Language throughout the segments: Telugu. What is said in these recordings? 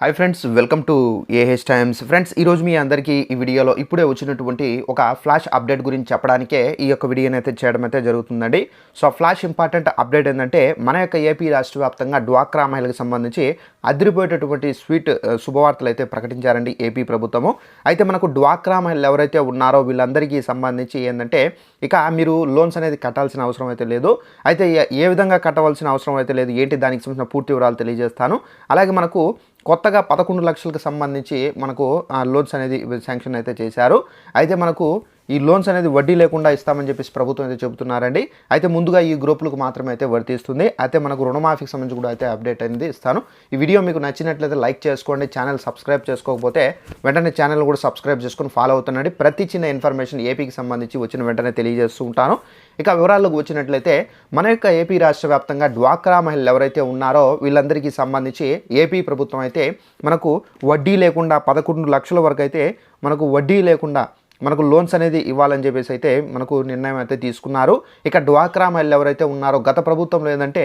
Hi friends welcome to AH times friends ఈరోజు మీ అందరికీ ఈ వీడియోలో ఇప్పుడే వచ్చినటువంటి ఒక ఫ్లాష్ అప్డేట్ గురించి చెప్పడానికే ఈ యొక్క వీడియోని అయితే చేయడం అయితే జరుగుతుందండి. సో ఫ్లాష్ ఇంపార్టెంట్ అప్డేట్ ఏంటంటే మన యొక్క ఏపీ రాష్ట్ర వ్యాప్తంగా డ్వాక్రా మహిళలకు సంబంధించి అదిరిపోయేటటువంటి స్వీట్ శుభవార్తలు అయితే ప్రకటించారండి ఏపీ ప్రభుత్వము. అయితే మనకు డ్వాక్రా మహిళలు ఎవరైతే ఉన్నారో వీళ్ళందరికీ సంబంధించి ఏంటంటే ఇక మీరు లోన్స్ అనేది కట్టాల్సిన అవసరం అయితే లేదు. అయితే ఏ- ఏ విధంగా కట్టవలసిన అవసరం అయితే లేదు ఏంటి దానికి సంబంధించిన పూర్తి వివరాలు తెలియజేస్తాను. అలాగే మనకు కొత్తగా పదకొండు లక్షలకు సంబంధించి మనకు ఆ, లోన్స్ అనేది శాంక్షన్ అయితే చేశారు. అయితే మనకు ఈ లోన్స్ అనేది వడ్డీ లేకుండా ఇస్తామని చెప్పేసి ప్రభుత్వం అయితే చెబుతున్నారండి. అయితే ముందుగా ఈ గ్రూపులకు మాత్రమే అయితే వర్తిస్తుంది అయితే మనకు రుణమాఫీకి సంబంధించి కూడా అయితే అప్డేట్ అనేది ఇస్తాను. ఈ వీడియో మీకు నచ్చినట్లయితే లైక్ చేసుకోండి ఛానల్ సబ్స్క్రైబ్ చేసుకోకపోతే వెంటనే ఛానల్ కూడా సబ్స్క్రైబ్ చేసుకొని ఫాలో అవుతుండండి. ప్రతి చిన్న ఇన్ఫర్మేషన్ ఏపీకి సంబంధించి వచ్చిన వెంటనే తెలియజేస్తూ ఉంటాను. ఇక వివరాల్లోకి వచ్చినట్లయితే మన యొక్క ఏపీ రాష్ట్ర వ్యాప్తంగా డ్వాక్రా మహిళలు ఎవరైతే ఉన్నారో వీళ్ళందరికీ సంబంధించి ఏపీ ప్రభుత్వం అయితే మనకు వడ్డీ లేకుండా పదకొండు లక్షల వరకు అయితే మనకు వడ్డీ లేకుండా మనకు లోన్స్ అనేది ఇవ్వాలని చెప్పేసి అయితే మనకు నిర్ణయం అయితే తీసుకున్నారు. ఇక డ్వాక్రా మహిళలు ఎవరైతే ఉన్నారో గత ప్రభుత్వంలో ఏంటంటే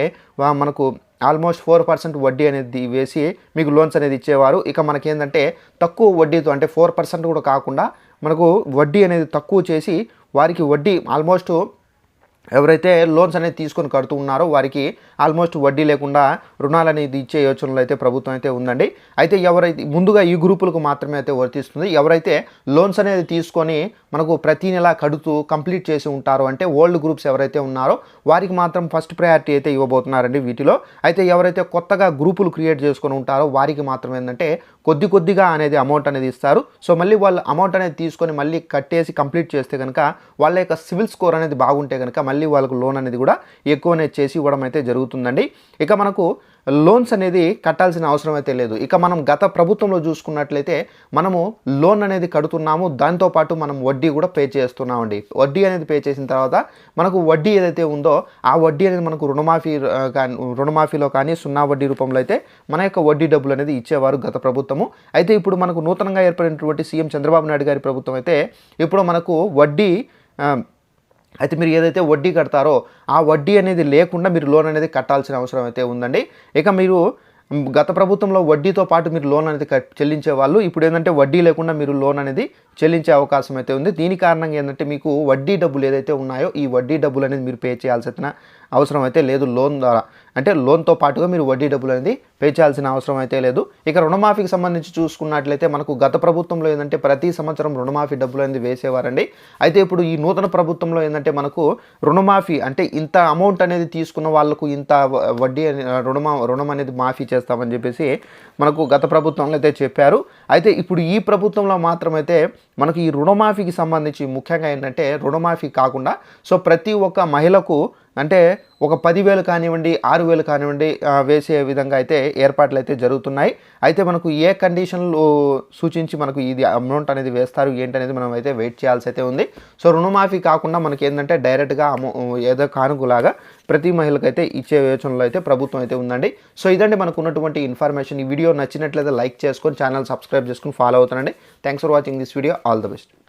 మనకు ఆల్మోస్ట్ ఫోర్ పర్సెంట్ వడ్డీ అనేది వేసి మీకు లోన్స్ అనేది ఇచ్చేవారు. ఇక మనకేంటంటే తక్కువ వడ్డీతో అంటే ఫోర్ పర్సెంట్ కూడా కాకుండా మనకు వడ్డీ అనేది తక్కువ చేసి వారికి వడ్డీ ఆల్మోస్ట్ ఎవరైతే లోన్స్ అనేది తీసుకొని కడుతూ ఉన్నారో వారికి ఆల్మోస్ట్ వడ్డీ లేకుండా రుణాలు అనేది ఇచ్చే యోచనలు అయితే ప్రభుత్వం అయితే ఉందండి. అయితే ఎవరైతే ముందుగా ఈ గ్రూపులకు మాత్రమే అయితే వర్తిస్తుంది. ఎవరైతే లోన్స్ అనేది తీసుకొని మనకు ప్రతి నెల కడుతూ కంప్లీట్ చేసి ఉంటారో. అంటే ఓల్డ్ గ్రూప్స్ ఎవరైతే ఉన్నారో వారికి మాత్రం ఫస్ట్ ప్రయారిటీ అయితే ఇవ్వబోతున్నారండి వీటిలో. అయితే ఎవరైతే కొత్తగా గ్రూపులు క్రియేట్ చేసుకొని ఉంటారో వారికి మాత్రం ఏంటంటే కొద్ది కొద్దిగా అనేది అమౌంట్ అనేది ఇస్తారు. సో మళ్ళీ వాళ్ళు అమౌంట్ అనేది తీసుకొని మళ్ళీ కట్టేసి కంప్లీట్ చేస్తే కనుక వాళ్ళ యొక్క సివిల్ స్కోర్ అనేది బాగుంటే కనుక మళ్ళీ వాళ్ళకు లోన్ అనేది కూడా ఎక్కువనే చేసి ఇవ్వడం అయితే జరుగుతుందండి. ఇక మనకు లోన్స్ అనేది కట్టాల్సిన అవసరం అయితే లేదు. ఇక మనం గత ప్రభుత్వంలో చూసుకున్నట్లయితే మనము లోన్ అనేది కడుతున్నాము దాంతోపాటు మనం వడ్డీ కూడా పే చేస్తున్నామండి. వడ్డీ అనేది పే చేసిన తర్వాత మనకు వడ్డీ ఏదైతే ఉందో ఆ వడ్డీ అనేది మనకు రుణమాఫీ కానీ రుణమాఫీలో కానీ సున్నా వడ్డీ రూపంలో అయితే మన యొక్క వడ్డీ డబ్బులు అనేది ఇచ్చేవారు గత ప్రభుత్వము. అయితే ఇప్పుడు మనకు నూతనంగా ఏర్పడినటువంటి సీఎం చంద్రబాబు నాయుడు గారి ప్రభుత్వం అయితే ఇప్పుడు మనకు వడ్డీ అయితే మీరు ఏదైతే వడ్డీ కడతారో ఆ వడ్డీ అనేది లేకుండా మీరు లోన్ అనేది కట్టాల్సిన అవసరం అయితే ఉందండి. ఇక మీరు గత ప్రభుత్వంలో వడ్డీతో పాటు మీరు లోన్ అనేది కట్ చెల్లించే వాళ్ళు ఇప్పుడు ఏంటంటే వడ్డీ లేకుండా మీరు లోన్ అనేది చెల్లించే అవకాశం అయితే ఉంది. దీని కారణంగా ఏంటంటే మీకు వడ్డీ డబ్బులు ఏదైతే ఉన్నాయో ఈ వడ్డీ డబ్బులు అనేది మీరు పే చేయాల్సిన అవసరం అయితే లేదు లోన్ ద్వారా. అంటే లోన్తో పాటుగా మీరు వడ్డీ డబ్బులు అనేది పే చేయాల్సిన అవసరం అయితే లేదు. ఇక రుణమాఫీకి సంబంధించి చూసుకున్నట్లయితే మనకు గత ప్రభుత్వంలో ఏంటంటే ప్రతి సంవత్సరం రుణమాఫీ డబ్బులు అనేది వేసేవారండి. అయితే ఇప్పుడు ఈ నూతన ప్రభుత్వంలో ఏంటంటే మనకు రుణమాఫీ అంటే ఇంత అమౌంట్ అనేది తీసుకున్న వాళ్ళకు ఇంత వడ్డీ రుణమా రుణం అనేది మాఫీ చేస్తామని చెప్పేసి మనకు గత ప్రభుత్వంలో అయితే చెప్పారు. అయితే ఇప్పుడు ఈ ప్రభుత్వంలో మాత్రమైతే మనకు ఈ రుణమాఫీకి సంబంధించి ముఖ్యంగా ఏంటంటే రుణమాఫీ కాకుండా సో ప్రతి ఒక్క మహిళకు అంటే ఒక పదివేలు కానివ్వండి ఆరు వేలు కానివ్వండి వేసే విధంగా అయితే ఏర్పాట్లు అయితే జరుగుతున్నాయి. అయితే మనకు ఏ కండిషన్లు సూచించి మనకు ఇది అమౌంట్ అనేది వేస్తారు ఏంటనేది మనం అయితే వెయిట్ చేయాల్సి అయితే ఉంది. సో రుణమాఫీ కాకుండా మనకి ఏంటంటే డైరెక్ట్గా అమౌ ఏదో కానుకలాగా ప్రతి మహిళకైతే ఇచ్చే యోచనలో అయితే ప్రభుత్వం అయితే ఉందండి. సో ఇదండి మనకు ఉన్నటువంటి ఇన్ఫర్మేషన్ ఈ వీడియో నచ్చినట్లయితే లైక్ చేసుకొని ఛానల్ సబ్స్క్రైబ్ చేసుకొని ఫాలో అవుతానండి thanks for watching this video all the best